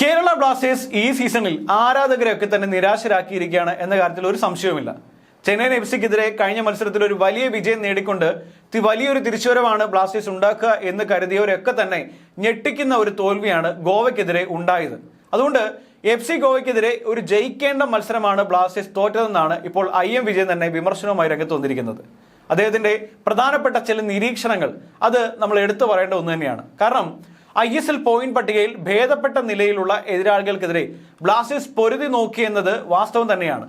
Kerala Blasters ഈ സീസണിൽ ആരാധകരെ ഒക്കെ തന്നെ നിരാശരാക്കിയിരിക്കുകയാണ് എന്ന കാര്യത്തിൽ ഒരു സംശയവുമില്ല. ചെന്നൈയിൻ എഫ് സിക്കെതിരെ കഴിഞ്ഞ മത്സരത്തിൽ ഒരു വലിയ വിജയം നേടിക്കൊണ്ട് വലിയൊരു തിരിച്ചുവരവാണ് ബ്ലാസ്റ്റേഴ്സ് ഉണ്ടാക്കുക എന്ന് കരുതിയവരൊക്കെ തന്നെ ഞെട്ടിക്കുന്ന ഒരു തോൽവിയാണ് ഗോവയ്ക്കെതിരെ ഉണ്ടായത്. അതുകൊണ്ട് എഫ് സി ഗോവയ്ക്കെതിരെ ഒരു ജയിക്കേണ്ട മത്സരമാണ് ബ്ലാസ്റ്റേഴ്സ് തോറ്റതെന്നാണ് ഇപ്പോൾ ഐ എം വിജയൻ തന്നെ വിമർശനവുമായി രംഗത്ത് വന്നിരിക്കുന്നത്. അദ്ദേഹത്തിന്റെ പ്രധാനപ്പെട്ട ചില നിരീക്ഷണങ്ങൾ അത് നമ്മൾ എടുത്തു പറയേണ്ട ഒന്ന് തന്നെയാണ്. കാരണം ഐ എസ് എൽ പോയിന്റ് പട്ടികയിൽ ഭേദപ്പെട്ട നിലയിലുള്ള എതിരാളികൾക്കെതിരെ ബ്ലാസ്റ്റേഴ്സ് പൊരുതി നോക്കിയെന്നത് വാസ്തവം തന്നെയാണ്.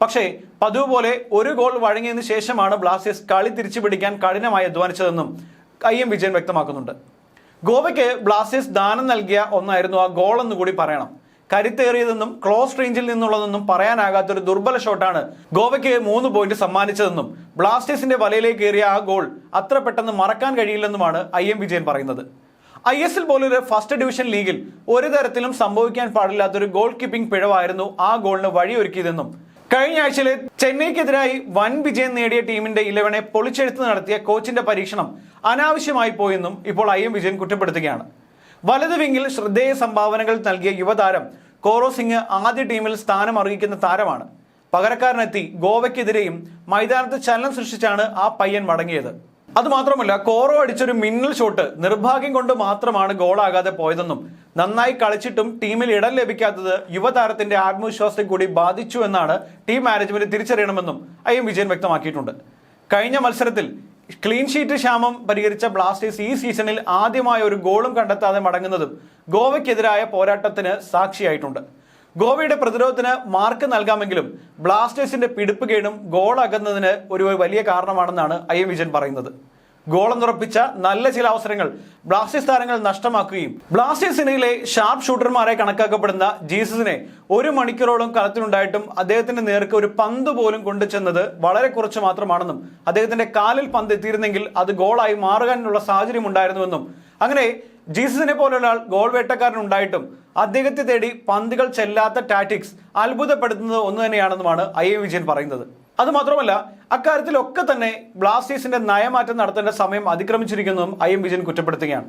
പക്ഷേ പതിവ് പോലെ ഒരു ഗോൾ വഴങ്ങിയതിനു ശേഷമാണ് ബ്ലാസ്റ്റേഴ്സ് കളി തിരിച്ചു പിടിക്കാൻ കഠിനമായി അധ്വാനിച്ചതെന്നും ഐ എം വിജയൻ വ്യക്തമാക്കുന്നുണ്ട്. ഗോവയ്ക്ക് ബ്ലാസ്റ്റേഴ്സ് ദാനം നൽകിയ ഒന്നായിരുന്നു ആ ഗോൾ എന്ന് കൂടി പറയണം. കരുത്തേറിയതെന്നും ക്ലോസ് റേഞ്ചിൽ നിന്നുള്ളതെന്നും പറയാനാകാത്തൊരു ദുർബല ഷോട്ടാണ് ഗോവയ്ക്ക് മൂന്ന് പോയിന്റ് സമ്മാനിച്ചതെന്നും ബ്ലാസ്റ്റേഴ്സിന്റെ വലയിലേക്ക് ഏറിയ ആ ഗോൾ അത്ര പെട്ടെന്ന് മറക്കാൻ കഴിയില്ലെന്നുമാണ് ഐ എം വിജയൻ പറയുന്നത്. ഐ എസ് എൽ പോലൊരു ഫസ്റ്റ് ഡിവിഷൻ ലീഗിൽ ഒരു തരത്തിലും സംഭവിക്കാൻ പാടില്ലാത്തൊരു ഗോൾ കീപ്പിംഗ് പിഴവായിരുന്നു ആ ഗോളിന് വഴിയൊരുക്കിയതെന്നും കഴിഞ്ഞ ആഴ്ചയിൽ ചെന്നൈക്കെതിരായി വൻ വിജയം നേടിയ ടീമിന്റെ ഇലവനെ പൊളിച്ചെഴുത്ത് നടത്തിയ കോച്ചിന്റെ പരീക്ഷണം അനാവശ്യമായി പോയെന്നും ഇപ്പോൾ ഐ എം വിജയൻ കുറ്റപ്പെടുത്തുകയാണ്. വലത് വിങ്ങിൽ ശ്രദ്ധേയ സംഭാവനകൾ നൽകിയ യുവതാരം കോറോ സിംഗ് ആദ്യ ടീമിൽ സ്ഥാനം അറിയിക്കുന്ന താരമാണ്. പകരക്കാരനെത്തി ഗോവയ്ക്കെതിരെയും മൈതാനത്ത് ചലനം സൃഷ്ടിച്ചാണ് ആ പയ്യൻ മടങ്ങിയത്. അതുമാത്രമല്ല കോറോ അടിച്ചൊരു മിന്നൽ ഷോട്ട് നിർഭാഗ്യം കൊണ്ട് മാത്രമാണ് ഗോളാകാതെ പോയതെന്നും നന്നായി കളിച്ചിട്ടും ടീമിൽ ഇടം ലഭിക്കാത്തത് യുവതാരത്തിന്റെ ആത്മവിശ്വാസത്തെ കൂടി ബാധിച്ചു എന്നാണ് ടീം മാനേജ്മെന്റ് തിരിച്ചറിയണമെന്നും ഐ എം വിജയൻ വ്യക്തമാക്കിയിട്ടുണ്ട്. കഴിഞ്ഞ മത്സരത്തിൽ ക്ലീൻ ഷീറ്റ് ക്ഷാമം പരിഹരിച്ച ബ്ലാസ്റ്റേഴ്സ് ഈ സീസണിൽ ആദ്യമായ ഒരു ഗോളും കണ്ടെത്താതെ മടങ്ങുന്നതും ഗോവയ്ക്കെതിരായ പോരാട്ടത്തിന് സാക്ഷിയായിട്ടുണ്ട്. ഗോവയുടെ പ്രതിരോധത്തിന് മാർക്ക് നൽകാമെങ്കിലും ബ്ലാസ്റ്റേഴ്സിന്റെ പിടിപ്പ് കേടും ഗോൾ അകന്നതിന് ഒരു വലിയ കാരണമാണെന്നാണ് ഐ എം വിജയൻ പറയുന്നത്. ഗോളെന്നുറപ്പിച്ച നല്ല ചില അവസരങ്ങൾ ബ്ലാസ്റ്റേഴ്സ് താരങ്ങൾ നഷ്ടമാക്കുകയും ബ്ലാസ്റ്റേഴ്സിനിലെ ഷാർപ്പ് ഷൂട്ടർമാരെ കണക്കാക്കപ്പെടുന്ന ജീസസിനെ ഒരു മണിക്കൂറോളം കളത്തിലുണ്ടായിട്ടും അദ്ദേഹത്തിന്റെ നേർക്ക് ഒരു പന്ത് പോലും കൊണ്ടുചെന്നത് വളരെ കുറച്ച് മാത്രമാണെന്നും അദ്ദേഹത്തിന്റെ കാലിൽ പന്ത് എത്തിയിരുന്നെങ്കിൽ അത് ഗോളായി മാറുവാനുള്ള സാഹചര്യം ഉണ്ടായിരുന്നുവെന്നും അങ്ങനെ ജീസസിനെ പോലുള്ള ആൾ ഗോൾ വേട്ടക്കാരൻ ഉണ്ടായിട്ടും അദ്ദേഹത്തെ തേടി പന്തുകൾ ചെല്ലാത്ത ടാറ്റിക്സ് അത്ഭുതപ്പെടുത്തുന്നത് ഒന്ന് തന്നെയാണെന്നുമാണ് ഐ എ വിജയൻ പറയുന്നത്. അത് മാത്രമല്ല അക്കാര്യത്തിലൊക്കെ തന്നെ ബ്ലാസ്റ്റേഴ്സിന്റെ നയമാറ്റം നടത്തേണ്ട സമയം അതിക്രമിച്ചിരിക്കുന്നതും ഐ എം വിജയൻ കുറ്റപ്പെടുത്തുകയാണ്.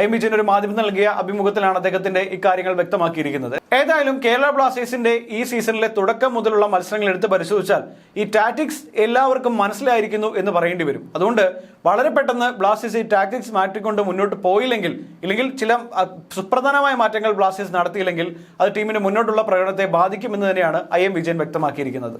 ഐ വിജയൻ ഒരു മാധ്യമം നൽകിയ അഭിമുഖത്തിലാണ് അദ്ദേഹത്തിന്റെ ഇക്കാര്യങ്ങൾ വ്യക്തമാക്കിയിരിക്കുന്നത്. ഏതായാലും കേരള ബ്ലാസ്റ്റേഴ്സിന്റെ ഈ സീസണിലെ തുടക്കം മുതലുള്ള മത്സരങ്ങൾ എടുത്ത് പരിശോധിച്ചാൽ ഈ ടാറ്റിക്സ് എല്ലാവർക്കും മനസ്സിലായിരിക്കുന്നു എന്ന് പറയേണ്ടി വരും. അതുകൊണ്ട് വളരെ പെട്ടെന്ന് ബ്ലാസ്റ്റേഴ്സ് ഈ ടാറ്റിക്സ് മാറ്റിക്കൊണ്ട് മുന്നോട്ട് പോയില്ലെങ്കിൽ ഇല്ലെങ്കിൽ ചില സുപ്രധാനമായ മാറ്റങ്ങൾ ബ്ലാസ്റ്റേഴ്സ് നടത്തിയില്ലെങ്കിൽ അത് ടീമിന്റെ മുന്നോട്ടുള്ള പ്രകടനത്തെ ബാധിക്കുമെന്ന് തന്നെയാണ് ഐ എം വിജയൻ വ്യക്തമാക്കിയിരിക്കുന്നത്.